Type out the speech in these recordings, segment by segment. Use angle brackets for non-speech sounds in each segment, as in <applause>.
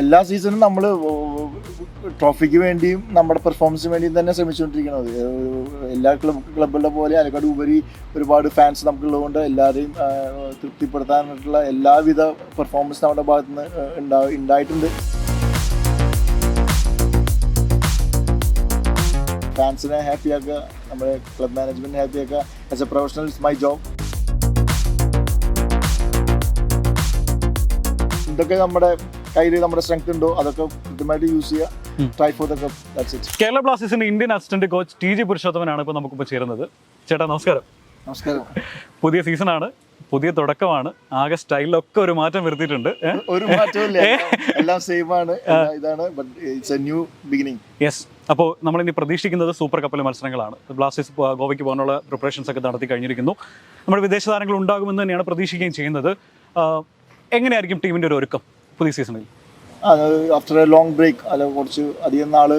എല്ലാ സീസണും നമ്മൾ ട്രോഫിക്ക് വേണ്ടിയും നമ്മുടെ പെർഫോമൻസിന് വേണ്ടിയും തന്നെ ശ്രമിച്ചുകൊണ്ടിരിക്കുന്നത്. എല്ലാ ക്ലബ് ക്ലബുകളുടെ പോലെ അതിനേക്കാട് ഉപരി ഒരുപാട് ഫാൻസ് നമുക്കുള്ളതുകൊണ്ട് എല്ലാവരെയും തൃപ്തിപ്പെടുത്താനായിട്ടുള്ള എല്ലാവിധ പെർഫോമൻസ് നമ്മുടെ ഭാഗത്തു നിന്ന് ഉണ്ടാ ഉണ്ടായിട്ടുണ്ട്. ഫാൻസിനെ ഹാപ്പിയാക്കുക നമ്മുടെ ക്ലബ് മാനേജ്മെന്റിനെ ഹാപ്പിയാക്കുക as a professional it's my job ഇതൊക്കെ നമ്മുടെ കയ്യിൽ നമ്മുടെ സ്ട്രെങ്ത് ഉണ്ടോ അതൊക്കെ കൃത്യമായിട്ട് യൂസ്. ചെയ്യുക try for the cup that's it Kerala ബ്ലാസ്റ്റേഴ്സിന്റെ Indian assistant coach T G പുരുഷോത്തമനാണ് ഇപ്പോൾ നമുക്കിപ്പോൾ ചേരുന്നത്. ചേട്ടാ നമസ്കാരം. നമസ്കാരം. പുതിയ സീസണാണ് പുതിയ തുടക്കമാണ്. ആകെ സ്റ്റൈലിലൊക്കെ ഒരു മാറ്റം വരുത്തിയിട്ടുണ്ട്. ഒരു മാറ്റമില്ല എല്ലാം സെയിം ആണ് ഇതാണ് it's a new beginning yes അപ്പോൾ നമ്മൾ ഇനി പ്രതീക്ഷിക്കുന്നത് സൂപ്പർ കപ്പിലെ മത്സരങ്ങളാണ്. ബ്ലാസ്റ്റേഴ്സ് ഗോവയ്ക്ക് പോകാനുള്ള പ്രിപ്പറേഷൻസ് ഒക്കെ നടത്തി കഴിഞ്ഞിരിക്കുന്നു. നമ്മുടെ വിദേശ താരങ്ങൾ ഉണ്ടാകുമെന്ന് തന്നെയാണ് പ്രതീക്ഷിക്കുകയും ചെയ്യുന്നത്. എങ്ങനെയായിരിക്കും ടീമിന്റെ ഒരു ഒരുക്കം? പുതിയ സീസണിൽ. ആഫ്റ്റർ എ ലോങ് ബ്രേക്ക് അല്ല കുറച്ച് അധികം നാൾ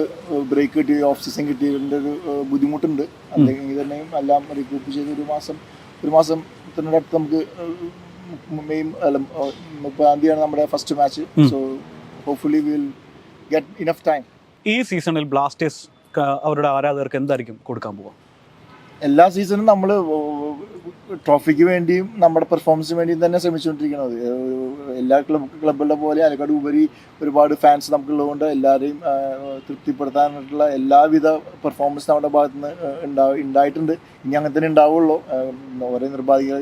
ബ്രേക്ക് കിട്ടി ഓഫ് സീസൺ കിട്ടിയതിന്റെ ഒരു ബുദ്ധിമുട്ടുണ്ട്. അല്ലെങ്കിൽ തന്നെയും എല്ലാം റിക്രൂട്ട് ചെയ്ത് ഒരു മാസം ഒരു മാസം അടുത്ത് നമുക്ക് മെയിൻ മെയ് അല്ല മുപ്പതാം തീയതിയാണ് നമ്മുടെ first match so hopefully will get enough time ഈ സീസണിൽ ബ്ലാസ്റ്റേഴ്സ് അവരുടെ ആരാധകർക്ക് എന്തായിരിക്കും കൊടുക്കാൻ പോവുക? എല്ലാ സീസണും നമ്മൾ ട്രോഫിക്ക് വേണ്ടിയും നമ്മുടെ പെർഫോമൻസിന് വേണ്ടിയും തന്നെ ശ്രമിച്ചുകൊണ്ടിരിക്കുന്നത് എല്ലാ ക്ലബ് ക്ലബുകളുടെ പോലെ അതിനേക്കാട് ഉപരി ഒരുപാട് ഫാൻസ് നമുക്കുള്ളതുകൊണ്ട് എല്ലാവരെയും തൃപ്തിപ്പെടുത്താനായിട്ടുള്ള എല്ലാവിധ പെർഫോമൻസ് നമ്മുടെ ഭാഗത്ത് നിന്ന് ഉണ്ടാ ഉണ്ടായിട്ടുണ്ട്. ഇനി അങ്ങനെ തന്നെ ഉണ്ടാവുള്ളൂ. ഓരോ നിർബാധിക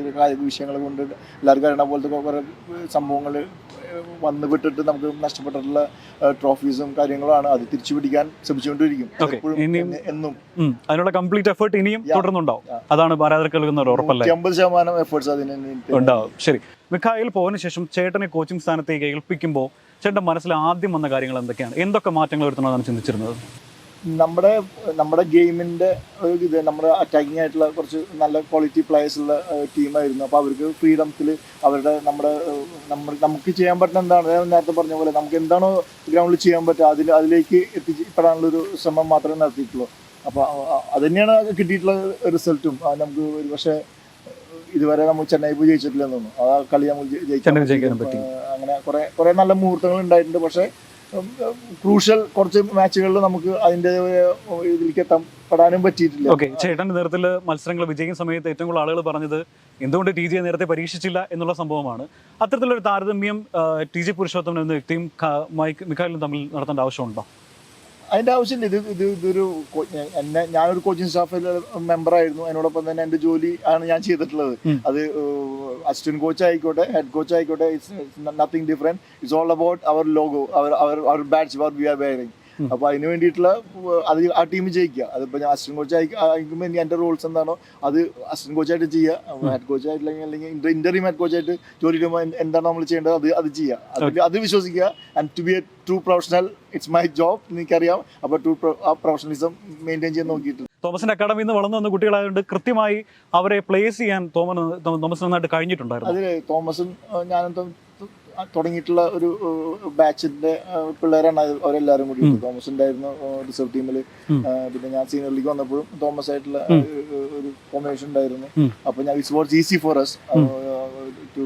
വിഷയങ്ങൾ കൊണ്ട് എല്ലാവർക്കും അറിയണ പോലത്തെ കുറേ സംഭവങ്ങൾ വന്നു വിട്ടിട്ട് നമുക്ക് നഷ്ടപ്പെട്ടിട്ടുള്ള ട്രോഫീസും കാര്യങ്ങളാണ് അത് തിരിച്ചു പിടിക്കാൻ ശ്രമിച്ചുകൊണ്ടിരിക്കും എന്നും അതിനുള്ള കംപ്ലീറ്റ് എഫേർട്ട് ഇനിയും തുടർന്നുണ്ടാവും. അതാണ് ആരാധകർക്ക് നൽകുന്ന ഒരു ഉറപ്പല്ലേ? അമ്പത് ശതമാനം എഫേർട്സ് അതിന് ഉണ്ടാവും. ശരി. മിഖായിൽ പോയതിനു ശേഷം ചേട്ടനെ കോച്ചിങ് സ്ഥാനത്തേക്ക് ഏൽപ്പിക്കുമ്പോൾ ചേട്ടന്റെ മനസ്സിൽ ആദ്യം വന്ന കാര്യങ്ങൾ എന്തൊക്കെയാണ്? എന്തൊക്കെ മാറ്റങ്ങൾ വരുത്തണമെന്നാണ് ചിന്തിച്ചിരുന്നത്? നമ്മുടെ നമ്മുടെ ഗെയിമിന്റെ ഒരു ഇത് നമ്മുടെ അറ്റാക്കിംഗ് ആയിട്ടുള്ള കുറച്ച് നല്ല ക്വാളിറ്റി പ്ലേയേഴ്സ് ഉള്ള ടീമായിരുന്നു അപ്പോൾ അവർക്ക് ഫ്രീഡംസിൽ അവരുടെ നമ്മുടെ നമ്മൾ നമുക്ക് ചെയ്യാൻ പറ്റുന്ന എന്താണ്? നേരത്തെ പറഞ്ഞ പോലെ നമുക്ക് എന്താണോ ഗ്രൗണ്ടിൽ ചെയ്യാൻ പറ്റുക അതിൽ അതിലേക്ക് എത്തിപ്പെടാനുള്ള ഒരു ശ്രമം മാത്രമേ നടത്തിയിട്ടുള്ളൂ. അപ്പോൾ അത് തന്നെയാണ് കിട്ടിയിട്ടുള്ള റിസൾട്ടും നമുക്ക് ഒരു പക്ഷേ ഇതുവരെ നമ്മൾ ചെന്നൈ പോയി ജയിച്ചിട്ടില്ലെന്ന് തോന്നുന്നു. ആ കളി നമ്മൾ ജയിച്ചു ജയിക്കാൻ. അങ്ങനെ കുറെ കുറെ നല്ല മുഹൂർത്തങ്ങൾ ഉണ്ടായിട്ടുണ്ട്. പക്ഷേ ക്രൂഷ്യൽ കുറച്ച് മാച്ചുകളിൽ നമുക്ക് അതിന്റെ ഇതിലേക്ക് എത്തപ്പെടാനും പറ്റിയിട്ടില്ല. ഓക്കെ ചേട്ടന്റെ നേരത്തിൽ മത്സരങ്ങൾ വിജയിക്കുന്ന സമയത്ത് ഏറ്റവും കൂടുതൽ ആളുകൾ പറഞ്ഞത് എന്തുകൊണ്ട് ടി ജിയെ നേരത്തെ പരീക്ഷിച്ചില്ല എന്നുള്ള സംഭവമാണ്. അത്തരത്തിലൊരു താരതമ്യം ടി ജി പുരുഷോത്തമൻ എന്ന വ്യക്തിയും മൈക്ക് മിഖായിലും തമ്മിൽ നടത്തേണ്ട ആവശ്യമുണ്ടോ? അതിന്റെ ആവശ്യമില്ല. ഇത് ഇത് ഇതൊരു എന്നെ ഞാനൊരു കോച്ചിങ് സ്റ്റാഫിൽ മെമ്പറായിരുന്നു അതിനോടൊപ്പം തന്നെ എന്റെ ജോലി ആണ് ഞാൻ ചെയ്തിട്ടുള്ളത്. അത് അസിസ്റ്റന്റ് കോച്ച് ആയിക്കോട്ടെ ഹെഡ് കോച്ച് ആയിക്കോട്ടെ it's nothing different it's all about our logo our our our bats our we are wearing അപ്പോൾ അതിന് വേണ്ടിയിട്ടുള്ള അത് ആ ടീം ജയിക്കുക. അതിപ്പോ ഞാൻ അസിസ്റ്റന്റ് കോച്ച് അയക്കുമ്പോൾ എന്റെ എന്റെ റോൾസ് എന്താണോ അത് അസിസ്റ്റന്റ് കോച്ചായിട്ട് ചെയ്യുക. ഹെഡ് കോച്ച് ആയിട്ടില്ലെങ്കിൽ അല്ലെങ്കിൽ ഇന്റർവ്യൂ ഹെഡ് കോച്ചായിട്ട് ജോലി ചെയ്യുമ്പോൾ എന്താണ് നമ്മൾ ചെയ്യേണ്ടത് അത് അത് ചെയ്യുക. അതിൽ അത് വിശ്വസിക്കുക. And to be a true professional it's my job എനിക്കറിയാം. അപ്പോൾ ട്രൂ ആ പ്രൊഫഷണലിസം മെയിന്റെയിൻ ചെയ്യാൻ നോക്കിയിട്ടുണ്ട്. തോമസിന്റെ അക്കാഡമിയിൽ നിന്ന് വളർന്നു വന്ന കുട്ടികളായതുകൊണ്ട് കൃത്യമായി അവരെ പ്ലേസ് ചെയ്യാൻ തോമസ് തോമസ് നന്നായിട്ട് കഴിഞ്ഞിട്ടുണ്ടായിരുന്നു. അതിൽ തോമസും ഞാനും തുടങ്ങിയിട്ടുള്ള ഒരു ബാച്ചിന്റെ പിള്ളേരാണ് അവരെല്ലാവരും കൂടി തോമസ് ഉണ്ടായിരുന്നു റിസർവ് ടീമിൽ പിന്നെ ഞാൻ സീനിയർ ലീഗ് വന്നപ്പോഴും തോമസ് ആയിട്ടുള്ള ഒരു- കോമ്പിനേഷൻ ഉണ്ടായിരുന്നു. അപ്പൊ ഞാൻ it's was easy for us to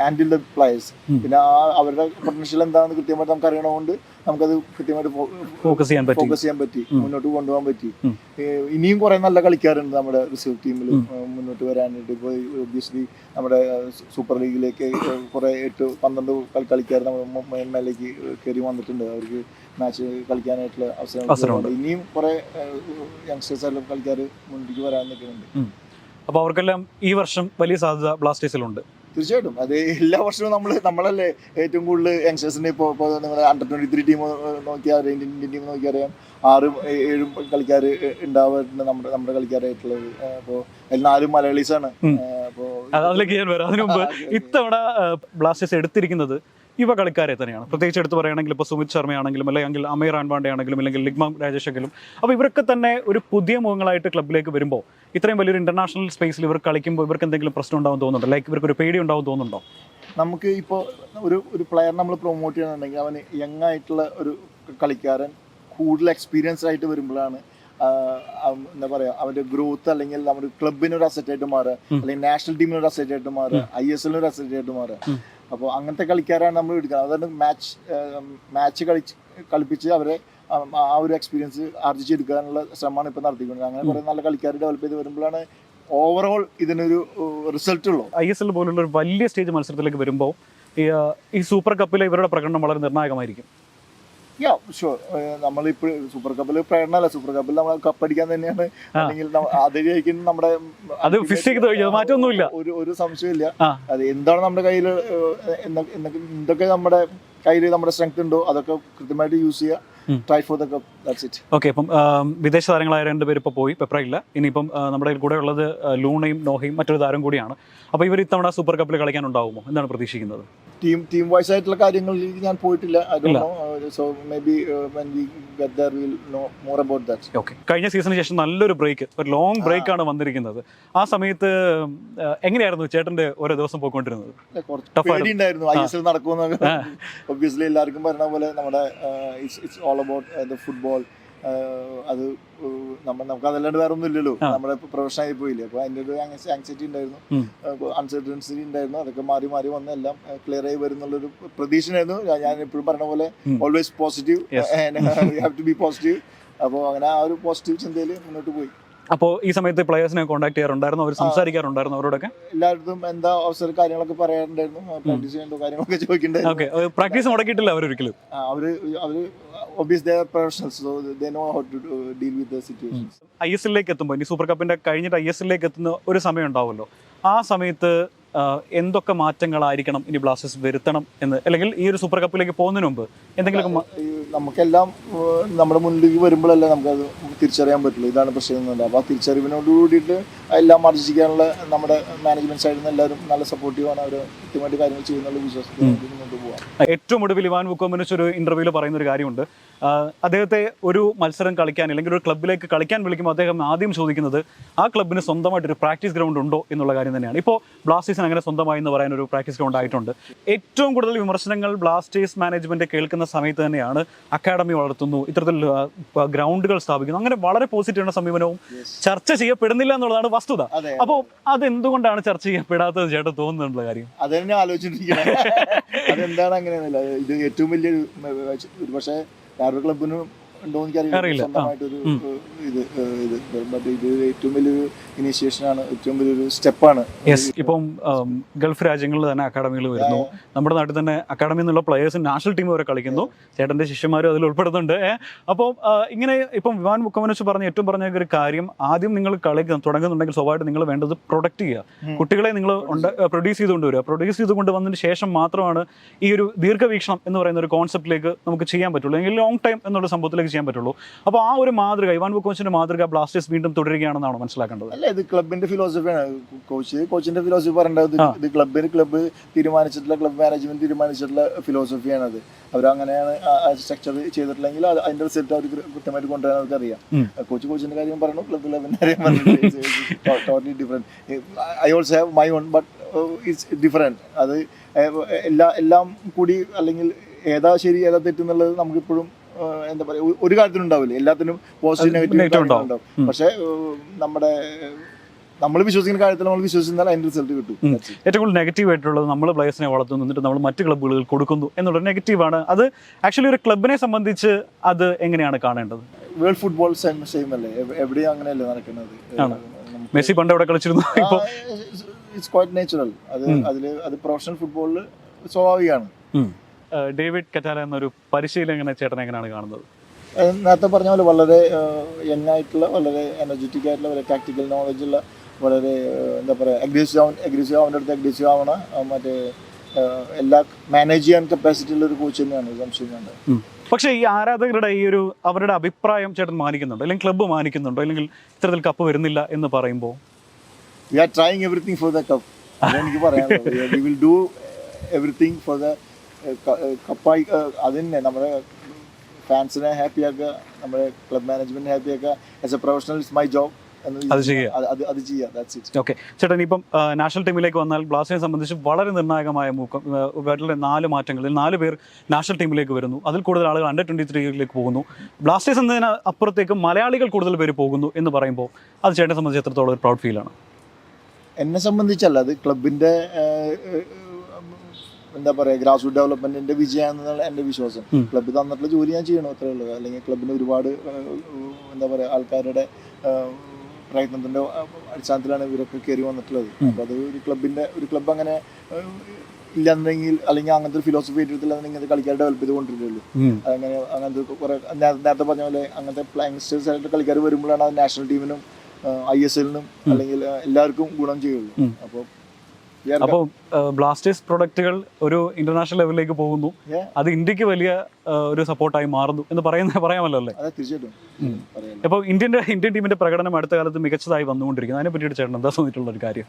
handle the players പിന്നെ ആ അവരുടെ പൊട്ടൻഷ്യൽ എന്താണെന്ന് കൃത്യമായിട്ട് നമുക്ക് അറിയണമുണ്ട് നമുക്കത് കൃത്യമായിട്ട് ഫോക്കസ് ചെയ്യാൻ പറ്റി. ഫോക്കസ് ചെയ്യാൻ പറ്റി. മുന്നോട്ട് കൊണ്ടുപോകാൻ പറ്റി. ഇനിയും കുറെ നല്ല കളിക്കാരുണ്ട് നമ്മുടെ റിസർവ് ടീമിൽ. മുന്നോട്ട് വരാനായിട്ട് ഇപ്പോൾ ഒബ്വിയസ്ലി നമ്മുടെ സൂപ്പർ ലീഗിലേക്ക് കുറെ എട്ട് പന്ത്രണ്ട് കളി- കളിക്കാർ നമ്മുടെ മേന്മയിലേക്ക് കയറി വന്നിട്ടുണ്ട്. അവർക്ക് മാച്ച് കളിക്കാനായിട്ടുള്ള അവസരം ഇനിയും കുറെ യങ്സ്റ്റേഴ്സ് എല്ലാം കളിക്കാർ മുന്നിലേക്ക് വരാൻ നിൽക്കുന്നുണ്ട്. അപ്പോൾ അവർക്കെല്ലാം ഈ വർഷം വലിയ സാധ്യത ബ്ലാസ്റ്റേഴ്സിലുണ്ട്. തീർച്ചയായിട്ടും. അത് എല്ലാ വർഷവും നമ്മൾ നമ്മളല്ലേ ഏറ്റവും കൂടുതൽ യങ്സ്റ്റേഴ്സിനെ ഇപ്പോൾ ഇപ്പോൾ നിങ്ങൾ അണ്ടർ ട്വന്റി ത്രീ ടീം നോക്കിയാൽ ഇന്ത്യൻ ഇന്ത്യൻ ടീം നോക്കിയാൽ അറിയാം. ആറും ഏഴും കളിക്കാർ ഉണ്ടാവുന്നുണ്ട് നമ്മുടെ നമ്മുടെ കളിക്കാരായിട്ടുള്ളത്. അപ്പോൾ അതിൽ നാലും മലയാളീസാണ്. അപ്പോൾ അതിലേക്ക് ഞാൻ വരാം. അതിനു മുമ്പ് ഇത്തവണ ബ്ലാസ്റ്റേഴ്സ് എടുത്തിരിക്കുന്നത് യുവ കളിക്കാരെ തന്നെയാണ്. പ്രത്യേകിച്ച് എടുത്ത് പറയുകയാണെങ്കിൽ ഇപ്പോൾ സുമിത് ശർമ്മയാണെങ്കിലും അല്ലെങ്കിൽ അമീർ ആൻവാണ്ടെ ആണെങ്കിലും അല്ലെങ്കിൽ ലിഗ്മാം രാജേഷെങ്കിലും അപ്പോൾ ഇവരൊക്കെ തന്നെ ഒരു പുതിയ മുഖങ്ങളായിട്ട് ക്ലബിലേക്ക് വരുമ്പോൾ ഇത്രയും വലിയൊരു ഇന്റർനാഷണൽ സ്പേസിൽ ഇവർ കളിക്കുമ്പോൾ ഇവർക്ക് എന്തെങ്കിലും പ്രശ്നം ഉണ്ടാവും തോന്നുന്നുണ്ടോ? ലൈക്ക് ഇവർക്ക് ഒരു പേടി ഉണ്ടാവും തോന്നുന്നുണ്ടോ? നമുക്ക് ഇപ്പോൾ ഒരു ഒരു പ്ലെയർ നമ്മൾ പ്രൊമോട്ട് ചെയ്യണമെന്നുണ്ടെങ്കിൽ അവന് യങ് ആയിട്ടുള്ള ഒരു കളിക്കാരൻ കൂടുതൽ എക്സ്പീരിയൻസ് ആയിട്ട് വരുമ്പോഴാണ് എന്താ പറയുക അവന്റെ ഗ്രോത്ത് അല്ലെങ്കിൽ നമ്മുടെ ക്ലബിനൊരു ഒരു അസറ്റ് ആയിട്ട് മാറുക. അല്ലെങ്കിൽ നാഷണൽ ടീമിനൊരു ഒരു അസറ്റ് ആയിട്ട് മാറുക. ഐ എസ് എല്ലിനൊരു ഒരു അസറ്റ് ആയിട്ട് മാറുക. അപ്പോൾ അങ്ങനത്തെ കളിക്കാരാണ് നമ്മൾ എടുക്കുന്നത്. അതുകൊണ്ട് മാച്ച് മാച്ച് കളിച്ച് കളിപ്പിച്ച് അവരെ ആ ഒരു എക്സ്പീരിയൻസ് ആർജിച്ചെടുക്കാനുള്ള ശ്രമമാണ് ഇപ്പോൾ നടത്തിക്കൊണ്ടത് അങ്ങനെ കുറേ നല്ല കളിക്കാർ ഡെവലപ്പ് ചെയ്ത് വരുമ്പോഴാണ് ഓവറോൾ ഇതിനൊരു റിസൾട്ട് ഉള്ളൂ. ഐ എസ് എൽ പോലുള്ള ഒരു വലിയ സ്റ്റേജ് മത്സരത്തിലേക്ക് വരുമ്പോൾ ഈ സൂപ്പർ കപ്പിലെ ഇവരുടെ പ്രകടനം വളരെ നിർണായകമായിരിക്കും. യാ ഷുവർ നമ്മളിപ്പോൾ സൂപ്പർ കപ്പിൽ പ്രേരണല്ല സൂപ്പർ കപ്പിൽ നമ്മൾ കപ്പടിക്കാൻ തന്നെയാണ്. അല്ലെങ്കിൽ നമ്മ- അതിലേക്കും നമ്മുടെ അത് അത് മാറ്റമൊന്നുമില്ല ഒരു ഒരു സംശയമില്ല. അത് എന്താണ് നമ്മുടെ കയ്യിൽ എന്തൊക്കെ നമ്മുടെ കയ്യിൽ നമ്മുടെ സ്ട്രെങ്ത് ഉണ്ടോ അതൊക്കെ കൃത്യമായിട്ട് യൂസ്. ചെയ്യുക try for the cup that's it okay ഇപ്പം വിദേശ താരങ്ങളായ രണ്ടുപേർ ഇപ്പോൾ പോയി. പെപ്പറയില്ല ഇനിയിപ്പം ആ, നമ്മുടെ കൂടെ ഉള്ളത് ലൂണയും നോഹയും മറ്റൊരു താരം കൂടിയാണ്. അപ്പോൾ ഇവർ ഇത്തവണ സൂപ്പർ കപ്പിൽ കളിക്കാൻ ഉണ്ടാവുമോ? എന്താണ് പ്രതീക്ഷിക്കുന്നത്? ടീം ടീം വൈസ് ആയിട്ടുള്ള കാര്യങ്ങളിലേക്ക് ഞാൻ പോയിട്ടില്ല. I do so maybe when we get there will know more about that okay കഴിഞ്ഞ സീസണിന് ശേഷം നല്ലൊരു ബ്രേക്ക് ഒരു ലോങ് ബ്രേക്ക് ആണ് വന്നിരിക്കുന്നത്. ആ സമയത്ത് ആ, എങ്ങനെയായിരുന്നു ചേട്ടന്റെ ഓരോ ദിവസം പോയിക്കൊണ്ടിരുന്നത്? കുറച്ച് ഐ എസ് എൽ നടക്കുമെന്നൊക്കെ. ഒബ്വിയസ്ലി എല്ലാവർക്കും പറഞ്ഞ പോലെ നമ്മുടെ it's it's all about the football അത് നമ്മൾ നമുക്ക് അതല്ലാണ്ട് വേറെ ഒന്നും ഇല്ലല്ലോ നമ്മുടെ പ്രൊഫഷൻ ആയി പോയില്ലേ. അപ്പോൾ അതിന്റെ ഒരു ആങ്സൈറ്റി ഉണ്ടായിരുന്നു. അൺസർട്ടൻസി ഉണ്ടായിരുന്നു. അതൊക്കെ മാറി മാറി വന്ന് എല്ലാം ക്ലിയർ ആയി വരുന്നുള്ളൊരു പ്രതീക്ഷയായിരുന്നു ഞാൻ- ഞാൻ എപ്പോഴും പറഞ്ഞ പോലെ always positive. Have to be positive അപ്പോൾ അങ്ങനെ ആ ഒരു പോസിറ്റീവ് ചിന്തയിൽ മുന്നോട്ട് പോയി. അപ്പോൾ ഈ സമയത്ത് പ്ലെയേഴ്സിനെ കോൺടാക്ട് ചെയ്യാറുണ്ടായിരുന്നു? അവർ സംസാരിക്കാറുണ്ടായിരുന്നു അവരോടൊക്കെ? എല്ലായിടത്തും എന്താ അവസരം കാര്യങ്ങളൊക്കെ പറയാറുണ്ടായിരുന്നു. പ്രാക്ടീസ് ചെയ്യേണ്ട കാര്യങ്ങളൊക്കെ ചോദിക്കുന്നുണ്ടായിരുന്നു. ഓക്കെ പ്രാക്ടീസ് മുടക്കിയിട്ടില്ല അവരൊരിക്കലും. ഒരിക്കലും അവർ അവർ obvious they are professionals so they know how to deal with the situations I S എല്ലിലേക്ക് എത്തുമ്പോൾ ഇനി സൂപ്പർ കപ്പിന്റെ കഴിഞ്ഞിട്ട് ഐ എസ് എല്ലിലേക്ക് എത്തുന്ന ഒരു സമയം ഉണ്ടാവുമല്ലോ. ആ സമയത്ത് എന്തൊക്കെ മാറ്റങ്ങളായിരിക്കണം ഇനി ബ്ലാസ്റ്റേഴ്സ് വരുത്തണം എന്ന്? അല്ലെങ്കിൽ ഈ ഒരു സൂപ്പർ കപ്പിലേക്ക് പോകുന്നതിന് മുമ്പ് എന്തെങ്കിലും നമുക്കെല്ലാം നമ്മുടെ മുന്നിലേക്ക് വരുമ്പോഴല്ലേ നമുക്കത് തിരിച്ചറിയാൻ പറ്റുള്ളൂ. ഇതാണ് പ്രശ്നം എന്നുള്ളത് അപ്പോൾ ആ തിരിച്ചറിവിനോട് കൂടിയിട്ട് എല്ലാം ആർജിക്കാനുള്ള നമ്മുടെ മാനേജ്മെന്റ് സൈഡിൽ നിന്ന് എല്ലാവരും നല്ല സപ്പോർട്ടീവാണ് അവർ കൃത്യമായിട്ട് കാര്യങ്ങൾ ചെയ്യുന്നുള്ള വിശ്വാസത്തിൽ മുന്നോട്ട് പോകാം ഏറ്റവും ഒടുവിൽ ഇവാൻ വുക്കോമിനിച്ച് ഒരു ഇന്റർവ്യൂവിൽ പറയുന്ന ഒരു കാര്യമുണ്ട്. അദ്ദേഹത്തെ ഒരു മത്സരം കളിക്കാൻ അല്ലെങ്കിൽ ഒരു ക്ലബിലേക്ക് കളിക്കാൻ വിളിക്കുമ്പോൾ അദ്ദേഹം ആദ്യം ചോദിക്കുന്നത് ആ ക്ലബിന് സ്വന്തമായിട്ട് ഒരു പ്രാക്ടീസ് ഗ്രൗണ്ട് ഉണ്ടോ എന്നുള്ള കാര്യം തന്നെയാണ്. ഇപ്പോൾ ബ്ലാസ്റ്റേഴ്സിന് അങ്ങനെ സ്വന്തമായി എന്ന് പറയാൻ ഒരു പ്രാക്ടീസ് ഉണ്ടായിട്ടുണ്ട് ഏറ്റവും കൂടുതൽ വിമർശനങ്ങൾ ബ്ലാസ്റ്റേഴ്സ് മാനേജ്മെന്റ് കേൾക്കുന്ന സമയത്ത് തന്നെയാണ് അക്കാഡമി വളർത്തുന്നു. ഇത്തരത്തിൽ ഗ്രൗണ്ടുകൾ സ്ഥാപിക്കുന്നു. അങ്ങനെ വളരെ പോസിറ്റീവാன സമീപനവും ചർച്ച ചെയ്യപ്പെടുന്നില്ല എന്നുള്ളതാണ് വസ്തുത. അപ്പോൾ അതെന്തുകൊണ്ടാണ് ചർച്ച ചെയ്യപ്പെടാത്തത് ചേട്ടൻ തോന്നുന്നുള്ള കാര്യം? അത് തന്നെ ആലോചിച്ചിട്ടിരിക്കുന്നത് <laughs> അതെന്താണ് അങ്ങനെയൊന്നുമില്ല ഇത് ഏറ്റവും വലിയ ഒരു പക്ഷേ ക്ലബിന് ഉണ്ടോ. എനിക്കറിയില്ല. ആ. സ്വന്തമായിട്ടൊരു ഇത് ഇത്. ബട്ട് ഇത് ഏറ്റവും വലിയൊരു ഇനീഷ്യേഷൻ ആണ് ഏറ്റവും വലിയൊരു സ്റ്റെപ്പാണ്. യെസ് ഇപ്പം ഗൾഫ് രാജ്യങ്ങളിൽ തന്നെ അക്കാഡമികൾ വരുന്നു. നമ്മുടെ നാട്ടിൽ തന്നെ അക്കാഡമി എന്നുള്ള പ്ലെയേഴ്സ് നാഷണൽ ടീം വരെ കളിക്കുന്നു. ചേട്ടന്റെ ശിഷ്യന്മാരും അതിൽ ഉൾപ്പെടുന്നുണ്ട്. അപ്പോൾ ഇങ്ങനെ ഇപ്പം വിമാൻ മുക്കമനച്ച് പറഞ്ഞ ഏറ്റവും പറഞ്ഞ ഒരു കാര്യം ആദ്യം നിങ്ങൾ കളി തുടങ്ങുന്നുണ്ടെങ്കിൽ സ്വാഭാവികമായിട്ട് നിങ്ങൾ വേണ്ടത് പ്രൊഡക്റ്റ് ചെയ്യുക. കുട്ടികളെ നിങ്ങൾ പ്രൊഡ്യൂസ് ചെയ്തുകൊണ്ട് വരിക പ്രൊഡ്യൂസ് ചെയ്തുകൊണ്ട് വന്നതിന് ശേഷം മാത്രമാണ് ഈ ഒരു ദീർഘവീക്ഷണം എന്ന് പറയുന്ന ഒരു കോൺസെപ്റ്റിലേക്ക് നമുക്ക് ചെയ്യാൻ പറ്റുള്ളൂ. അല്ലെങ്കിൽ ലോങ് ടൈം എന്നുള്ള സംഭവത്തിലേക്ക് ചെയ്യാൻ പറ്റുള്ളൂ. അപ്പോൾ ആ ഒരു മാതൃക ഇവാൻ കോച്ചിന്റെ മാതൃക ബ്ലാസ്റ്റേഴ്സ് വീണ്ടും തുടരുകയാണെന്നാണ് മനസ്സിലാക്കേണ്ടത്? അല്ല ഇത് ക്ലബിന്റെ ഫിലോസഫിയാണ് കോച്ച് കോച്ചിന്റെ ഫിലോസഫി പറയേണ്ടത്. ഇത് ക്ലബിന് ക്ലബ്ബ് തീരുമാനിച്ചിട്ടുള്ള ക്ലബ് മാനേജ്മെന്റ് തീരുമാനിച്ചിട്ടുള്ള ഫിലോസഫിയാണ് അത് അവരങ്ങനെയാണ് സ്ട്രക്ചർ ചെയ്തിട്ടില്ലെങ്കിൽ അത് അതിന്റെ റിസൾട്ട് അവർ കൃത്യമായിട്ട് കൊണ്ടുവരാൻ അവർക്ക് അറിയാം. കോച്ച് കോച്ചിന്റെ കാര്യം പറഞ്ഞു ക്ലബ് ക്ലബിന്റെ കാര്യം പറഞ്ഞു. Totally different I also have my own but it's different അത് എല്ലാ എല്ലാം കൂടി അല്ലെങ്കിൽ ഏതാ ശരി ഏതാ തെറ്റെന്നുള്ളത് നമുക്കിപ്പോഴും എന്താ പറയുക ഒരു കാര്യത്തിനും ഉണ്ടാവില്ല എല്ലാത്തിനും പോസിറ്റീവ് നെഗറ്റീവ് ഉണ്ടാവും. പക്ഷേ നമ്മുടെ നമ്മൾ വിശ്വസിക്കുന്ന കാര്യത്തിൽ നമ്മൾ വിശ്വസിച്ചാൽ അതിന്റെ റിസൾട്ട് കിട്ടും. ഏറ്റവും കൂടുതൽ നെഗറ്റീവ് ആയിട്ടുള്ളത് നമ്മൾ പ്ലേയേഴ്സിനെ വളർത്തുന്നു. എന്നിട്ട് നമ്മൾ മറ്റു ക്ലബ്ബുകളിൽ കൊടുക്കുന്നു എന്നുള്ള നെഗറ്റീവാണ് അത് ആക്ച്വലി ഒരു ക്ലബിനെ സംബന്ധിച്ച് അത് എങ്ങനെയാണ് കാണേണ്ടത്? വേൾഡ് ഫുട്ബോൾ സെയിം സെയിം അല്ലേ? എവ്- എവിടെയും അങ്ങനെയല്ലേ നടക്കുന്നത്. മെസ്സി പണ്ട് എവിടെ കളിച്ചിരുന്നു? ഇപ്പോൾ ഇറ്റ്സ് ക്വൈറ്റ് നാച്ചുറൽ അത് അതിൽ അത് പ്രൊഫഷണൽ ഫുട്ബോളിൽ സ്വാഭാവികമാണ്. ഡേവിഡ് കറ്റാല എന്നൊരു പരിശീലകനെ ചേട്ടനെ എങ്ങനെയാണ് കാണുന്നത്? നേരത്തെ പറഞ്ഞ പോലെ വളരെ യങ് ആയിട്ടുള്ള വളരെ എനർജറ്റിക് ആയിട്ടുള്ള വളരെ ടാക്ടിക്കൽ നോളജ് ഉള്ള വളരെ എന്താ പറയുക അഗ്രസീവ് ആവും അഗ്രസീവ് ആവുന്ന അടുത്ത് അഗ്രസീവ് ആവണ മറ്റേ എല്ലാ മാനേജ് ചെയ്യാൻ കപ്പാസിറ്റി ഉള്ള ഒരു കോച്ച് തന്നെയാണ് സംശയം വേണ്ടത് പക്ഷേ ഈ ആരാധകരുടെ ഈ ഒരു അവരുടെ അഭിപ്രായം ചേട്ടൻ മാനിക്കുന്നുണ്ടോ? അല്ലെങ്കിൽ ക്ലബ്ബ് മാനിക്കുന്നുണ്ടോ? അല്ലെങ്കിൽ ഇത്തരത്തിൽ കപ്പ് വരുന്നില്ല എന്ന് പറയുമ്പോൾ we are trying everything for the cup എനിക്ക് പറയാം we will do everything for the കപ്പായി അത് തന്നെ നമ്മുടെ ഫാൻസിനെ ഹാപ്പി ആക്കുക നമ്മുടെ ക്ലബ് മാനേജ്മെന്റ് ഹാപ്പി ആക്കുക as a professional it's my job അത് ചെയ്യുക. ഓക്കെ ചേട്ടൻ ഇപ്പം നാഷണൽ ടീമിലേക്ക് വന്നാൽ ബ്ലാസ്റ്റിനെ സംബന്ധിച്ച് വളരെ നിർണായകമായ മൂക്കം വേട്ടിലെ നാല് മാറ്റങ്ങളിൽ നാല് പേർ നാഷണൽ ടീമിലേക്ക് വരുന്നു. അതിൽ കൂടുതൽ ആളുകൾ അണ്ടർ ട്വന്റി ത്രീയിലേക്ക് പോകുന്നു. ബ്ലാസ്റ്റേഴ്സ് എന്നതിന് അപ്പുറത്തേക്ക് മലയാളികൾ കൂടുതൽ പേര് പോകുന്നു എന്ന് പറയുമ്പോൾ അത് ചേട്ടനെ സംബന്ധിച്ച് എത്രത്തോളം ഒരു പ്രൗഡ് ഫീലാണ് എന്നെ സംബന്ധിച്ചല്ല അത് ക്ലബിന്റെ എന്താ പറയാ ഗ്രാസ് റൂട്ട് ഡെവലപ്മെന്റിന്റെ വിജയമാണെന്നാണ് എന്റെ വിശ്വാസം ക്ലബ്ബ് തന്നിട്ടുള്ള ജോലി ഞാൻ ചെയ്യണം അത്രേ ഉള്ളൂ. അല്ലെങ്കിൽ ക്ലബിന് ഒരുപാട് എന്താ പറയാ ആൾക്കാരുടെ പ്രയത്നത്തിന്റെ അടിസ്ഥാനത്തിലാണ് ഇവരൊക്കെ കയറി വന്നിട്ടുള്ളത്. അപ്പൊ അത് ഒരു ക്ലബിന്റെ ഒരു ക്ലബ്ബ് അങ്ങനെ ഏഹ്, ഇല്ലെന്നെങ്കിൽ അല്ലെങ്കിൽ അങ്ങനത്തെ ഒരു ഫിലോസഫി ഏറ്റെടുത്തില്ലെങ്കിൽ ഇങ്ങനത്തെ കളിക്കാർ ഡെവലപ്പ് ചെയ്ത് കൊണ്ടിരിക്കുള്ളൂ. അങ്ങനെ അങ്ങനത്തെ കുറെ നേരത്തെ പറഞ്ഞ പോലെ അങ്ങനത്തെ യങ്സ്റ്റേഴ്സ് ആയിട്ട് കളിക്കാർ വരുമ്പോഴാണ് അത് നാഷണൽ ടീമിനും ഐ എസ് എല്ലിനും അല്ലെങ്കിൽ എല്ലാവർക്കും ഗുണം ചെയ്യുള്ളൂ. അപ്പോൾ അപ്പോൾ ബ്ലാസ്റ്റേഴ്സ് പ്രൊഡക്റ്റുകൾ ഒരു ഇന്റർനാഷണൽ ലെവലിലേക്ക് പോകുന്നു. അത് ഇന്ത്യയ്ക്ക് വലിയ ഒരു സപ്പോർട്ടായി മാറുന്നു എന്ന് പറയുന്ന പറയാമല്ലോ അല്ലേ? തീർച്ചയായിട്ടും. അപ്പോൾ ഇന്ത്യന്റെ ഇന്ത്യൻ ടീമിന്റെ പ്രകടനം അടുത്ത കാലത്ത് മികച്ചതായി വന്നുകൊണ്ടിരിക്കുന്നു. അതിനെ പറ്റിയിട്ട് ചേട്ടൻ എന്താ തോന്നിയിട്ടുള്ള ഒരു കാര്യം?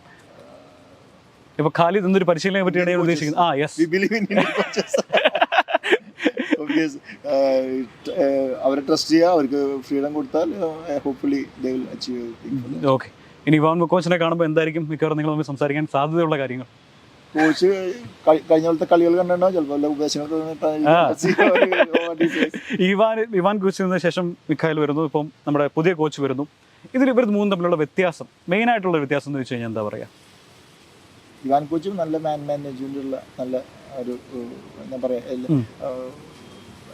ഇപ്പൊ ഖാലിദ് എന്നൊരു പരിശീലനയെ പറ്റിയാണ് ഞാൻ ഉദ്ദേശിക്കുന്നത്? ആ യെസ് <laughs> അവരെ ട്രസ്റ്റ് ചെയ്യുക അവർക്ക് ഫ്രീഡം കൊടുത്താൽ hopefully they will achieve okay ഇനി ഇവാൻ കോച്ചിനെ കാണുമ്പോൾ എന്തായിരിക്കും മിക്കവാറും നിങ്ങൾ തമ്മിൽ സംസാരിക്കാൻ സാധ്യതയുള്ള കാര്യങ്ങൾ? കോച്ച് കഴിഞ്ഞ പോലത്തെ കളികൾ കണ്ടിട്ടുണ്ടോ ചിലപ്പോൾ ഉപദേശങ്ങൾ. ഇവാൻ ഇവാൻ കോച്ചിന് ശേഷം മിഖായിൽ വരുന്നു. ഇപ്പം നമ്മുടെ പുതിയ കോച്ച് വരുന്നു. ഇതിൽ ഇവർ മൂന്നും തമ്മിലുള്ള വ്യത്യാസം മെയിൻ ആയിട്ടുള്ള വ്യത്യാസം എന്ന് വെച്ച് കഴിഞ്ഞാൽ എന്താ പറയുക ഇവാൻ കോച്ചും നല്ല മാൻ മാനേജ്മെന്റ് ഉള്ള നല്ല ഒരു എന്താ പറയാ.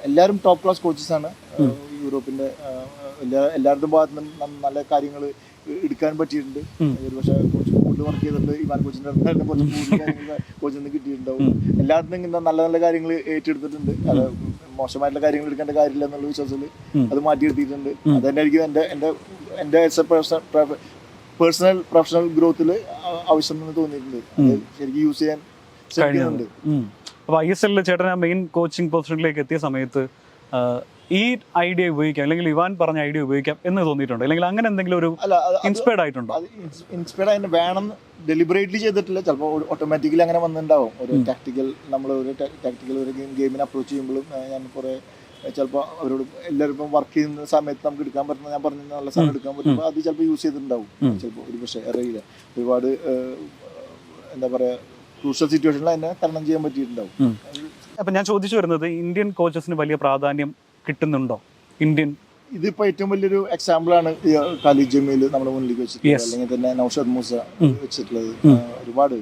എല്ലാവരും ടോപ്പ് ക്ലാസ് കോച്ചസ് ആണ്. യൂറോപ്പിന്റെ എല്ലാ എല്ലാവരുടെ ഭാഗത്തുനിന്നും നല്ല കാര്യങ്ങൾ എടുക്കാൻ പറ്റിയിട്ടുണ്ട്. പക്ഷേ കോച്ച് കൂടുതൽ വർക്ക് ചെയ്തിട്ടുണ്ട്. ഇവാൻ കോച്ചിന്റെ അടുത്ത് കുറച്ച് കൂടുതൽ കോച്ചിൽ നിന്ന് കിട്ടിയിട്ടുണ്ടാവും. എല്ലാത്തിനും ഇങ്ങനെ നല്ല നല്ല കാര്യങ്ങൾ ഏറ്റെടുത്തിട്ടുണ്ട്. അത് മോശമായിട്ടുള്ള കാര്യങ്ങൾ എടുക്കേണ്ട കാര്യമില്ല എന്നുള്ള വിശ്വാസത്തിൽ. അത് മാറ്റിയെടുത്തിട്ടുണ്ട് അത് എനിക്ക് എന്റെ എന്റെ എന്റെ as a personal personal professional ഗ്രോത്തിൽ ആവശ്യം എന്ന് തോന്നിയിട്ടുണ്ട്. ശരിക്കും യൂസ് ചെയ്യാൻ ശ്രമിക്കുന്നുണ്ട്. അപ്പോൾ ഐ എസ് എല്ലിൽ ചേട്ടൻ ആ മെയിൻ കോച്ചിങ് പൊസിഷനിലേക്ക് എത്തിയ സമയത്ത് ഈ ഐഡിയ ഉപയോഗിക്കാം അല്ലെങ്കിൽ ഇവാൻ പറഞ്ഞ ഐഡിയ ഉപയോഗിക്കാം എന്ന് തോന്നിയിട്ടുണ്ട്. അല്ലെങ്കിൽ അങ്ങനെ എന്തെങ്കിലും ഒരു ഇൻസ്പയർഡ് ആയിട്ടുണ്ടോ? ഇൻസ്പയർഡ് ആയിട്ട് വേണം ഡെലിബറേറ്റ്ലി ചെയ്തിട്ടില്ല. ചിലപ്പോൾ ഓട്ടോമാറ്റിക്കലി അങ്ങനെ വന്നിട്ടുണ്ടാവും. ഒരു ടാക്ടിക്കൽ നമ്മൾ ഒരു ടാക്ടിക്കൽ ഒരു ഗെയിം ഗെയിമിനെ അപ്രോച്ച് ചെയ്യുമ്പോഴും ഞാൻ കുറേ ചിലപ്പോൾ അവരോട് എല്ലാവരും ഇപ്പം വർക്ക് ചെയ്യുന്ന സമയത്ത് നമുക്ക് എടുക്കാൻ പറ്റുന്ന ഞാൻ പറഞ്ഞ നല്ല സാധനം എടുക്കാൻ പറ്റുമ്പോൾ അത് ചിലപ്പോൾ യൂസ് ചെയ്തിട്ടുണ്ടാവും. ചിലപ്പോൾ ഒരു പക്ഷേ അറിയില്ല ഒരുപാട് എന്താ പറയുക ക്രൂഷ്യൽ സിറ്റുവേഷനിൽ അതിനെ തരണം ചെയ്യാൻ പറ്റിയിട്ടുണ്ടാവും. അപ്പം ഞാൻ ചോദിച്ചു വരുന്നത് ഇന്ത്യൻ കോച്ചസിന് വലിയ പ്രാധാന്യം കിട്ടുന്നുണ്ടോ? ഇന്ത്യൻ? ഇതിപ്പോ ഏറ്റവും വലിയൊരു എക്സാമ്പിൾ ആണ് കാലി ജമീൽ നമ്മുടെ മുന്നിലേക്ക് വെച്ചിട്ടുള്ളത്. അല്ലെങ്കിൽ തന്നെ നൌഷാദ് മൂസ. വെച്ചിട്ടുള്ളത്. ഒരുപാട്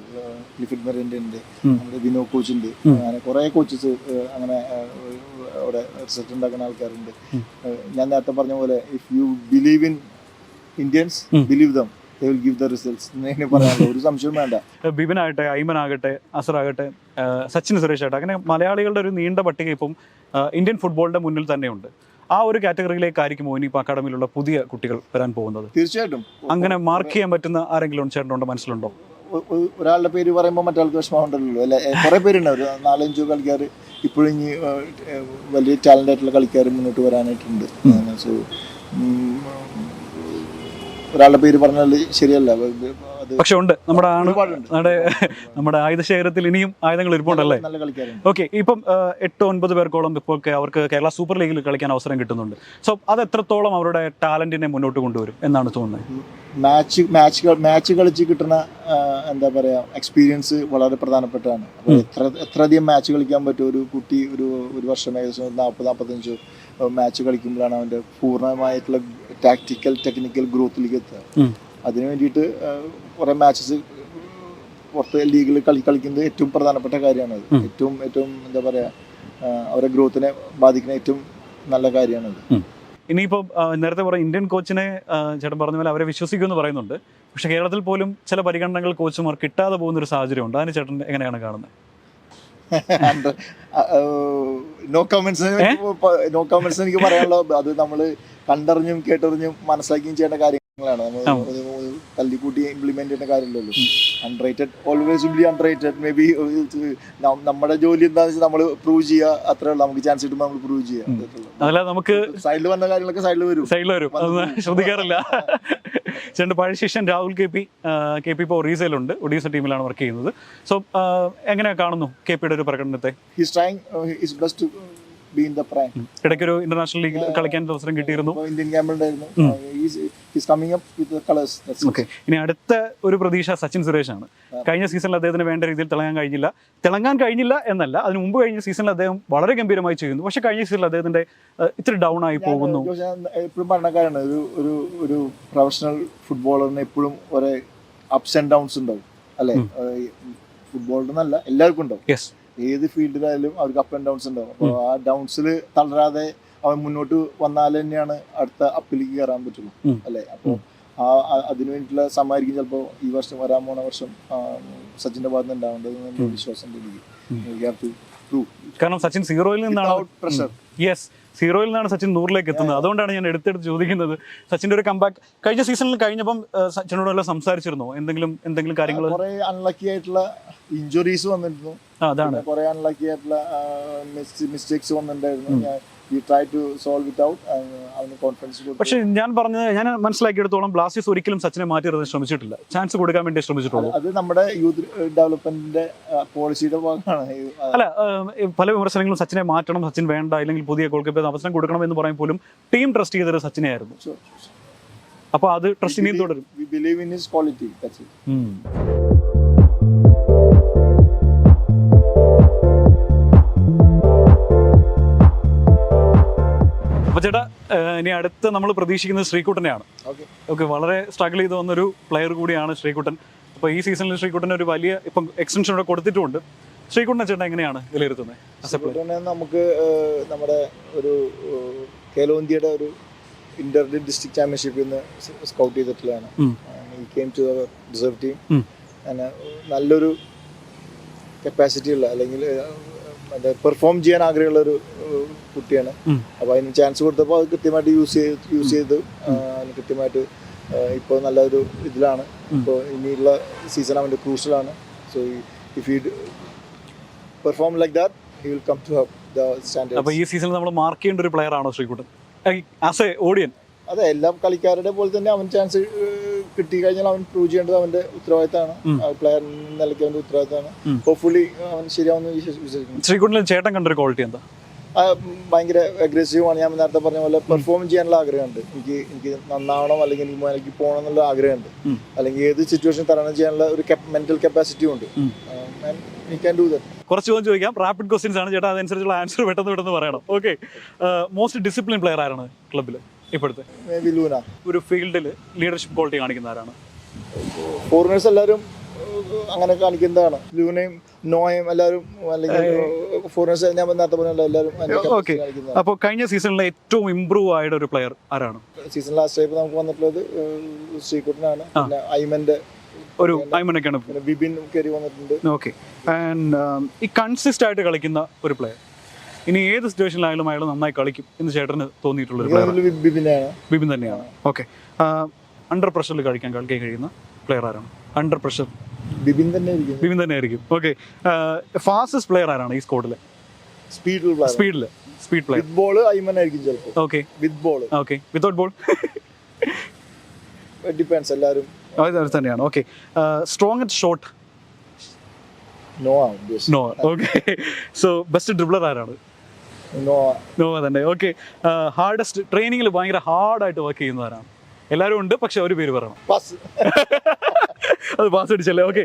ലിഫിഡ് മെറിന്റെ ഉണ്ട് നമ്മുടെ വിനോ കോച്ചിന്റെ ഉണ്ട്. അങ്ങനെ കുറെ കോച്ചസ് അങ്ങനെ അവിടെ റിസൾട്ട് ഉണ്ടാക്കുന്ന ആൾക്കാരുണ്ട്. ഞാൻ നേരത്തെ പറഞ്ഞ പോലെ if you believe in Indians believe them they will give the results എന്നെ പറയാനുള്ളൂ ഒരു സംശയം വേണ്ട. ബിബിനാകട്ടെ ഐമൻ ആകട്ടെ അസറാകട്ടെ സച്ചിൻ സുരേഷ് ആകട്ടെ അങ്ങനെ മലയാളികളുടെ ഒരു നീണ്ട പട്ടിക ഇപ്പം ഇന്ത്യൻ ഫുട്ബോളിന്റെ മുന്നിൽ തന്നെയുണ്ട്. ആ ഒരു കാറ്റഗറിയിലേക്കായിരിക്കും ഇപ്പൊ അക്കാഡമിയിലുള്ള പുതിയ കുട്ടികൾ വരാൻ പോകുന്നത്? തീർച്ചയായിട്ടും. അങ്ങനെ മാർക്ക് ചെയ്യാൻ പറ്റുന്ന ആരെങ്കിലും ചേട്ടനുണ്ടോ മനസ്സിലുണ്ടോ? ഒരാളുടെ പേര് പറയുമ്പോൾ മറ്റാൾക്ക് വിഷമമുണ്ടല്ലോ അല്ലെ? കുറെ പേരുണ്ട്. ഒരു നാലഞ്ചോ കളിക്കാർ ഇപ്പോഴും ഇനി വലിയ ടാലന്റ് ആയിട്ടുള്ള കളിക്കാർ മുന്നോട്ട് വരാനായിട്ടുണ്ട്. സോ ഒരാളുടെ പേര് പറഞ്ഞാൽ ശരിയല്ല. പക്ഷെ ഉണ്ട്. നമ്മുടെ ആണ്. നമ്മുടെ നമ്മുടെ ആയുധ ശേഖരത്തിൽ ഇനിയും ആയുധങ്ങൾ ഇരിപ്പുണ്ടല്ലേ ഓക്കെ ഇപ്പം എട്ട് ഒൻപത് പേർക്കോളം ഇപ്പോൾ അവർക്ക് കേരള സൂപ്പർ ലീഗിൽ കളിക്കാൻ അവസരം കിട്ടുന്നുണ്ട്. സോ അത് എത്രത്തോളം അവരുടെ ടാലന്റിനെ മുന്നോട്ട് കൊണ്ടുവരും എന്നാണ് തോന്നുന്നത്? മാച്ച് മാച്ച് മാച്ച് കളിച്ച് കിട്ടുന്ന എന്താ പറയാ എക്സ്പീരിയൻസ് വളരെ പ്രധാനപ്പെട്ടതാണ്. അപ്പോൾ എത്ര എത്രയധികം മാച്ച് കളിക്കാൻ പറ്റും? ഒരു കുട്ടി ഒരു ഒരു വർഷം ഏകദേശം നാൽപ്പത് നാൽപ്പത്തഞ്ച് മാച്ച് കളിക്കുമ്പോഴാണ് അവന്റെ പൂർണമായിട്ടുള്ള ടാക്ടിക്കൽ ടെക്നിക്കൽ ഗ്രോത്തിലേക്ക് എത്തുക അതിനു വേണ്ടിയിട്ട് കുറേ മാച്ചസ് പുറത്ത് ലീഗിൽ കളി കളിക്കുന്നത് ഏറ്റവും പ്രധാനപ്പെട്ട കാര്യമാണ് അത് ഏറ്റവും ഏറ്റവും എന്താ പറയുക അവരെ അവരുടെ ഗ്രോത്തിനെ ബാധിക്കുന്ന ഏറ്റവും നല്ല കാര്യമാണത്. ഇനിയിപ്പോൾ നേരത്തെ പറഞ്ഞ ഇന്ത്യൻ കോച്ചിനെ ചേട്ടൻ പറഞ്ഞ പോലെ അവരെ വിശ്വസിക്കുമെന്ന് പറയുന്നുണ്ട്. പക്ഷേ കേരളത്തിൽ പോലും ചില പരിഗണനകൾ കോച്ചുമാർ കിട്ടാതെ പോകുന്ന ഒരു സാഹചര്യം ഉണ്ട് അതിന് ചേട്ടൻ എങ്ങനെയാണ് കാണുന്നത്? നോ കമന്റ്സ് നോ കമന്റ്സ് എനിക്ക് പറയാനുള്ളത് അത് നമ്മൾ കണ്ടറിഞ്ഞും കേട്ടറിഞ്ഞും മനസ്സിലാക്കിയും ചെയ്യേണ്ട കാര്യങ്ങളാണ്. നമ്മൾ തല്ലിക്കൂട്ടി ഇംപ്ലിമെന്റ് ചെയ്യുന്ന കാര്യമില്ലല്ലോ. Unrated always be unrated maybe നമ്മുടെ ജോലി എന്താണെന്ന് വെച്ചാൽ നമ്മൾ പ്രൂവ് ചെയ്യുക അത്ര നമുക്ക് ചാൻസ് കിട്ടുമ്പോൾ നമ്മൾ പ്രൂവ് ചെയ്യുക അതല്ല നമുക്ക് സൈഡിൽ വന്ന കാര്യങ്ങളൊക്കെ സൈഡിൽ വരും. സൈഡിൽ വരും. ശ്രദ്ധിക്കാറില്ല. <laughs> <laughs> ചേട്ടൻ പഴയ ശിഷ്യൻ Rahul K P K P ഇപ്പോൾ ഒറീസയിലുണ്ട്. ഒഡീസ ടീമിലാണ് വർക്ക് ചെയ്യുന്നത്. സോ എങ്ങനെയാണ് കാണുന്നു കെ പിയുടെ ഒരു പ്രകടനത്തെ? His trying his best be in the prime ഇടയ്ക്കൊരു ഇന്റർനാഷണൽ ലീഗിൽ കളിക്കാൻ അവസരം കിട്ടിയിരുന്നു. Indian his coming up with colours okay ഇനി അടുത്ത ഒരു പ്രതീക്ഷ സച്ചിൻ സുരേഷ് ആണ് കഴിഞ്ഞ സീസണിൽ അദ്ദേഹത്തിന് വേണ്ട രീതിയിൽ തിളങ്ങാൻ കഴിഞ്ഞില്ല. തിളങ്ങാൻ കഴിഞ്ഞില്ല എന്നല്ല അതിന് മുമ്പ് കഴിഞ്ഞ സീസണിൽ അദ്ദേഹം വളരെ ഗംഭീരമായി ചെയ്യുന്നു. പക്ഷെ കഴിഞ്ഞ സീസണിൽ അദ്ദേഹത്തിന്റെ ആ, ഇത്തിരി ഡൗൺ ആയി പോകുന്നു. എപ്പോഴും പറഞ്ഞ കാര്യമാണ് ഒരു ഒരു ഒരു പ്രൊഫഷണൽ ഫുട്ബോളറിന് എപ്പോഴും ഒരേ അപ്സ് ആൻഡ് ഡൗൺസ് ഉണ്ടാവും. അല്ലെ? ഫുട്ബോളിനല്ല എല്ലാവർക്കും ഉണ്ടാവും. ഏത് ഫീൽഡിലായാലും അവർക്ക് അപ്പ് ആൻഡ് ഡൗൺസ് ഉണ്ടാവും. അപ്പോൾ ആ ഡൗൺസിൽ തളരാതെ അവൻ മുന്നോട്ട് വന്നാൽ തന്നെയാണ് അടുത്ത അപ്പിലേക്ക് കയറാൻ പറ്റുള്ളൂ. അല്ലേ? അപ്പോൾ ആ അതിനു വേണ്ടിയിട്ടുള്ള സമയമായിരിക്കും ചിലപ്പോൾ ഈ വർഷം വരാൻ പോണ വർഷം സച്ചിന്റെ ഭാഗത്ത് ഉണ്ടാവേണ്ടത് വിശ്വാസം എനിക്ക് കാരണം സച്ചിൻ സീറോയിൽ നിന്നാണ്. യെസ് സീറോയിൽ നിന്നാണ് സച്ചിൻ നൂറിലേക്ക് എത്തുന്നത്. അതുകൊണ്ടാണ് ഞാൻ എടുത്തെടുത്ത് ചോദിക്കുന്നത്. സച്ചിന്റെ ഒരു കമ്പാക്ക് കഴിഞ്ഞ സീസണിൽ കഴിഞ്ഞപ്പം സച്ചിനോടെല്ലാം സംസാരിച്ചിരുന്നോ? എന്തെങ്കിലും എന്തെങ്കിലും കാര്യങ്ങൾ കുറെ അൺലക്കി ആയിട്ടുള്ള ഇഞ്ചുറീസ് വന്നിരുന്നു. അതാണ്. കുറെ അൺലക്കി ആയിട്ടുള്ള മിസ്റ്റേക്സ് വന്നിട്ടുണ്ടായിരുന്നു. Try to solve it out അവന് കോൺഫിഡൻസ് കൊടുത്തു പക്ഷെ ഞാൻ പറഞ്ഞത് ഞാൻ മനസ്സിലാക്കിയെടുത്തോളം ബ്ലാസ്റ്റേഴ്സ് ഒരിക്കലും സച്ചിനെ മാറ്റി നിർത്താൻ ശ്രമിച്ചിട്ടില്ല. ചാൻസ് കൊടുക്കാൻ വേണ്ടി ശ്രമിച്ചിട്ടുള്ളൂ. അത് നമ്മുടെ യൂത്ത് ഡെവലപ്മെന്റിന്റെ പോളിസിയുടെ ഭാഗമാണ്. അല്ല പല വിമർശനങ്ങളും സച്ചിനെ മാറ്റണം സച്ചിൻ വേണ്ട അല്ലെങ്കിൽ പുതിയ ഗോൾ കീപ്പർ അവസരം കൊടുക്കണം എന്ന് പറയും പോലും ടീം ട്രസ്റ്റ് ചെയ്തത് സച്ചിനെ ആയിരുന്നു അപ്പോൾ അപ്പൊ അത് ട്രസ്റ്റ് ഇനിയും തുടരും. We believe in his quality. That's it. ഉം. അപ്പൊ ചേട്ടാ ഇനി അടുത്ത് നമ്മൾ പ്രതീക്ഷിക്കുന്നത് ശ്രീകുട്ടനെയാണ്. ഓക്കെ വളരെ സ്ട്രഗിൾ ചെയ്ത് വന്നൊരു പ്ലെയർ കൂടിയാണ് ശ്രീകുട്ടൻ അപ്പോൾ ഈ സീസണിൽ ശ്രീകുട്ടൻ ഒരു വലിയ ഇപ്പം എക്സ്റ്റൻഷൻ ഇവിടെ കൊടുത്തിട്ടുണ്ട് ശ്രീകുട്ടനെ ചേട്ടൻ എങ്ങനെയാണ് വിലയിരുത്തുന്നത് നമുക്ക് നമ്മുടെ ഒരു കേലോ ഇന്ത്യയുടെ ഒരു ഇന്റർ ഡിസ്ട്രിക്ട് ചാമ്പ്യൻഷിപ്പിൽ നിന്ന് സ്കൗട്ട് ചെയ്തിട്ടുള്ളതാണ് ഉം. ഈ കെയിം ടു റിസർവ് ടീം. നല്ലൊരു കപ്പാസിറ്റി ഉള്ള അല്ലെങ്കിൽ പെർഫോം ചെയ്യാൻ ആഗ്രഹമുള്ള ഒരു കുട്ടിയാണ്. അപ്പൊ അപ്പോൾ അതിന് ചാൻസ് കൊടുത്തപ്പോൾ അത് കൃത്യമായിട്ട് യൂസ് ചെയ്ത് യൂസ് ചെയ്ത് കൃത്യമായിട്ട് ഇപ്പോൾ നല്ലൊരു ഇതിലാണ്. ഇപ്പോൾ ഇനിയുള്ള സീസൺ അവന്റെ ക്രൂഷ്യലാണ് so if you perform like that he will come to have the standard അപ്പോൾ ഈ സീസണിൽ നമ്മൾ മാർക്ക് ചെയ്യേണ്ട ഒരു പ്ലെയർ ആണോ ശ്രീകുട്ടൻ? ആസ് എ ഓഡിയൻ അതെ എല്ലാം കളിക്കാരുടെ പോലെ തന്നെ അവൻ ചാൻസ് കിട്ടി കഴിഞ്ഞാൽ അവൻ പ്രൂവ് ചെയ്യേണ്ടത് അവന്റെ ഉത്തരവാദിത്തമാണ്. പ്ലെയർ നിലയ്ക്ക് അവന്റെ ഉത്തരവാദിത്തമാണ്. ഹോപ്പ്ഫുള്ളി അവൻ ശരിയാവുന്ന ശ്രീകുണ്ടിൽ വിശ്വസിക്കുന്നു. ചേട്ടൻ കണ്ടൊരു ക്വാളിറ്റി എന്താ? ഭയങ്കര അഗ്രസീവ് ആണ്. ഞാൻ നേരത്തെ പറഞ്ഞ പോലെ പെർഫോം ചെയ്യാനുള്ള ആഗ്രഹമുണ്ട്. എനിക്ക് എനിക്ക് നന്നാവണം അല്ലെങ്കിൽ എനിക്ക് പോകണം എന്നുള്ള ആഗ്രഹമുണ്ട്. അല്ലെങ്കിൽ ഏത് സിറ്റുവേഷൻ തരണം ചെയ്യാനുള്ള ഒരു മെന്റൽ കപ്പാസിറ്റിയും ഉണ്ട്. കുറച്ച് ചോദ്യം ചോദിക്കാം. റാപ്പിഡ് ക്വസ്റ്റ്യൻസ് ആണ്. ചേട്ടാ അതനുസരിച്ചുള്ള ആൻസർ പെട്ടെന്ന് പെട്ടെന്ന് പറയണം. ഓക്കെ മോസ്റ്റ് ഡിസിപ്ലിൻ പ്ലെയർ ആരാണ് ക്ലബ്ബിൽ ഇപ്പോഴത്തെ ലൂന ഒരു ഫീൽഡിൽ ലീഡർഷിപ്പ് ക്വാളിറ്റി കാണിക്കുന്ന ആരാണ്? ഫോറിനേഴ്സ് എല്ലാവരും അങ്ങനെ കാണിക്കുന്നതാണ്. ലൂനയും നോയും എല്ലാവരും അല്ലെങ്കിൽ ഫോറിനേഴ്സ് ഞാൻ നേരത്തെ പറഞ്ഞല്ലോ എല്ലാവരും ഓക്കെ അപ്പോൾ കഴിഞ്ഞ സീസണിലെ ഏറ്റവും ഇമ്പ്രൂവ് ആയ ഒരു പ്ലെയർ ആരാണ്? സീസൺ ലാസ്റ്റ് ടൈപ്പ് നമുക്ക് വന്നിട്ടുള്ളത് ശ്രീകുട്ടനാണ്. പിന്നെ ഐമന്റെ ഒരു ഐമനൊക്കെയാണ് ബിബിൻ കയറി വന്നിട്ടുണ്ട്. ഓക്കെ ആൻഡ് ഈ കൺസിസ്റ്റ് ആയിട്ട് കളിക്കുന്ന ഒരു പ്ലെയർ ഇനി ഏത് സിറ്റുവേഷനിലായാലും അയാൾ നന്നായി കളിക്കും എന്ന് ചേട്ടന് തോന്നിയിട്ടുള്ള ഒരു ബിബിൻ തന്നെയാണ്. ഓക്കെ അണ്ടർ പ്രഷറിൽ കളിക്കാൻ കളിക്കാൻ കഴിയുന്ന പ്ലെയർ ആരാണ്? അണ്ടർ പ്രഷർ ബിബിൻ തന്നെ ബിബിൻ തന്നെ ആയിരിക്കും. ഓക്കെ ഫാസ്റ്റസ്റ്റ് പ്ലെയർ ആരാണ് ഈ സ്കോഡിൽ സ്പീഡിൽ പ്ലെയർ സ്പീഡിൽ speed player with ball Aimen ആയിരിക്കും ചിലപ്പോൾ. Okay with ball okay without ball depends എല്ലാവരും തന്നെയാണ്. Okay strong at shot no no okay so best dribbler ആരാണ്? നോ നോ തന്നെ. ഓക്കെ ഹാർഡസ്റ്റ് ട്രെയിനിങ്ങിൽ ഭയങ്കര ഹാർഡായിട്ട് വർക്ക് ചെയ്യുന്നവരാണ് എല്ലാവരും ഉണ്ട് പക്ഷെ ഒരു പേര് പറയണം. പാസ് <laughs> അത് പാസ് അടിച്ചല്ലേ ഓക്കെ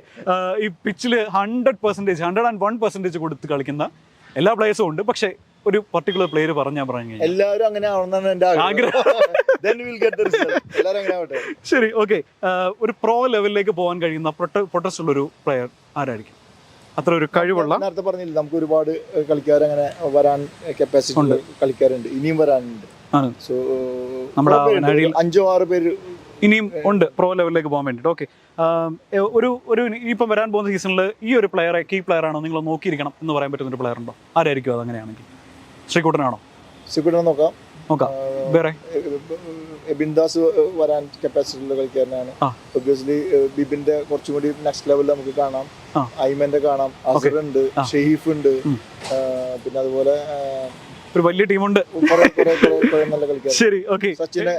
ഈ പിച്ചിൽ hundred percentage hundred and one percentage കൊടുത്ത് കളിക്കുന്ന എല്ലാ പ്ലേയേഴ്സും ഉണ്ട് പക്ഷെ ഒരു പർട്ടിക്കുലർ പ്ലെയർ പറഞ്ഞാൽ പറഞ്ഞു എല്ലാവരും അങ്ങനെ ആവണമെന്നാണ് എന്റെ ആഗ്രഹം. <laughs> ശരി ഓക്കെ ഒരു പ്രോ ലെവലിലേക്ക് പോകാൻ കഴിയുന്ന പ്രൊട്ടസ്റ്റ് ഉള്ള ഒരു പ്ലെയർ ആരായിരിക്കും? അത്ര ഒരു കഴിവുള്ള നേരത്തെ പറഞ്ഞില്ല നമുക്ക് ഒരുപാട് കളിക്കാർ അങ്ങനെ വരാൻ കപ്പാസിറ്റി കളിക്കാരുണ്ട് ഇനിയും വരാനുണ്ട്. സോ നമ്മുടെ അഞ്ചോ ആറ് പേര് ഇനിയും ഉണ്ട് പ്രോ ലെവലിലേക്ക് പോകാൻ വേണ്ടിട്ട്. ഓക്കെ ഒരു ഒരു ഇപ്പം വരാൻ പോകുന്ന സീസണിൽ ഈ ഒരു പ്ലെയറെ കീ പ്ലെയർ ആണോ നിങ്ങൾ നോക്കിയിരിക്കണം എന്ന് പറയാൻ പറ്റുന്ന ഒരു പ്ലെയർ ഉണ്ടോ? ആരായിരിക്കും അത് അങ്ങനെയാണെങ്കിൽ ശ്രീകുട്ടനാണോ? ശ്രീകുട്ടനെ നോക്കാം. നോക്കാം. വേറെ? ബിന്ദാസ് വരാൻ കപ്പാസിറ്റി ഉള്ള കളിക്കാരനാണ്. ഒബ്വിയസ്ലി ബിബിന്റെ കുറച്ചും കൂടി നെക്സ്റ്റ് ലെവലിൽ നമുക്ക് കാണാം. ഐമന്റെ കാണാം. അസർ ഉണ്ട് ഷെയ്ഫ് ഉണ്ട് പിന്നെ അതുപോലെ ഒരു വലിയ ടീമുണ്ട്. ശരി ഓക്കെ. സച്ചിനെ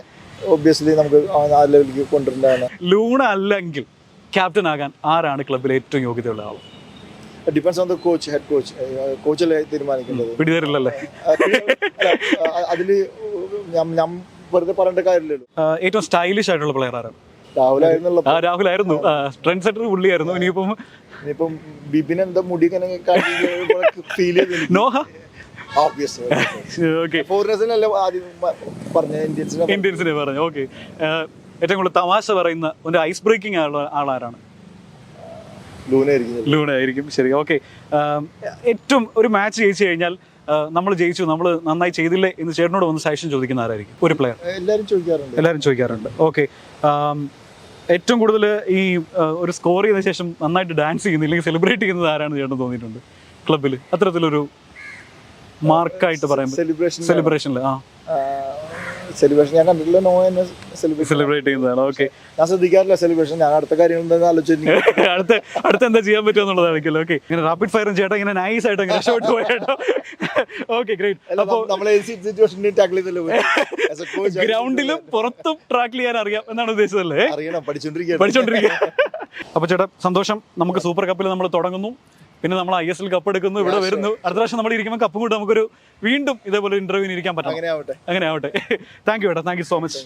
ഒബ്വിയസ്ലി നമുക്ക് ആ ആ ലെവലിലേക്ക് കൊണ്ടുവരേണ്ടതാണ്. ലൂണ അല്ലെങ്കിൽ ക്യാപ്റ്റൻ ആകാൻ ആരാണ് ക്ലബിൽ ഏറ്റവും യോഗ്യതയുള്ള ആൾ depends on the coach head coach കോച്ചല്ലേ തീരുമാനിക്കുന്നത് പിടിതരില്ലല്ലേ അതിൽ ഞാൻ വെറുതെ പറയേണ്ട കാര്യമില്ലല്ലോ. ഏറ്റവും സ്റ്റൈലിഷ് ആയിട്ടുള്ള പ്ലെയർ ആരാണ് രാഹുൽ ആയിരുന്നു ട്രെൻഡ് സെറ്റർ പുള്ളിയായിരുന്നു. ഇനിയിപ്പം ഇനിയിപ്പം ബിബിൻ എന്താ മുടി ഫീൽ ചെയ്ത് നോഹ? <laughs> ഇന്ത്യൻസിനെ പറഞ്ഞു. ഓക്കെ ഏറ്റവും കൂടുതൽ തമാശ പറയുന്ന ഒരു ഐസ് ബ്രേക്കിംഗ് ആളാരാണ്? ലൂണ ആയിരിക്കും ശരി ഓക്കെ ഏറ്റവും ഒരു മാച്ച് ജയിച്ചു കഴിഞ്ഞാൽ നമ്മൾ ജയിച്ചു നമ്മൾ നന്നായി ചെയ്തില്ലേ എന്ന് ചേട്ടനോട് വന്ന് സജഷൻ ചോദിക്കുന്ന ആരായിരിക്കും? ഒരു പ്ലെയർ എല്ലാവരും ചോദിക്കാറുണ്ട്. എല്ലാവരും ചോദിക്കാറുണ്ട്. ഓക്കെ ഏറ്റവും കൂടുതൽ ഈ ഒരു സ്കോർ ചെയ്ത ശേഷം നന്നായിട്ട് ഡാൻസ് ചെയ്യുന്ന അല്ലെങ്കിൽ സെലിബ്രേറ്റ് ചെയ്യുന്നത് ആരാണ് ചേട്ടൻ തോന്നിയിട്ടുണ്ട്? ക്ലബിൽ അത്തരത്തിലൊരു മാർക്കായിട്ട് പറയാൻ സെലിബ്രേഷൻ സെലിബ്രേഷനിൽ ആ സെലിബ്രേഷൻ ഞാൻ കണ്ടിട്ടില്ല. നോ എന്നെ സെലിബ്രേറ്റ് ചെയ്യുന്നതാണ്. ഓക്കെ ഞാൻ ശ്രദ്ധിക്കാറില്ല സെലിബ്രേഷൻ ഞാൻ അടുത്ത കാര്യം എന്താ ആലോചിച്ചു <laughs> അടുത്ത അടുത്ത എന്താ ചെയ്യാൻ പറ്റുക എന്നുള്ളതായിരിക്കുമല്ലോ. ഓക്കെ ഇങ്ങനെ റാപ്പിഡ് ഫയറും ചേട്ടാ ഇങ്ങനെ നൈസ് ആയിട്ട് ഇങ്ങനെ ഷോട്ട് പോയേട്ടോ ഓക്കെ ഗ്രേറ്റ് അപ്പോൾ നമ്മൾ സിറ്റുവേഷനിൽ ടാക്കിൾ ചെയ്തല്ലോ ഗ്രൗണ്ടിലും പുറത്തും ട്രാക്ക് ചെയ്യാൻ അറിയാം എന്നാണ് ഉദ്ദേശിച്ചതല്ലേ? അറിയണം പഠിച്ചോണ്ടിരിക്കുക പഠിച്ചോണ്ടിരിക്കുക അപ്പോൾ ചേട്ടാ സന്തോഷം. നമുക്ക് സൂപ്പർ കപ്പിൽ നമ്മൾ തുടങ്ങുന്നു. പിന്നെ നമ്മൾ ഐ എസ് എൽ കപ്പ് എടുക്കുന്നു ഇവിടെ വരുന്നു. അടുത്ത പ്രാവശ്യം നമ്മൾ ഇരിക്കുമ്പോൾ കപ്പും കൊണ്ട് നമുക്കൊരു വീണ്ടും ഇതേപോലെ ഇന്റർവ്യൂ ഇരിക്കാൻ പറ്റും. അങ്ങനെ ആവട്ടെ അങ്ങനെ ആവട്ടെ താങ്ക് <laughs> യു ഏട്ടാ താങ്ക് യു സോ മച്ച്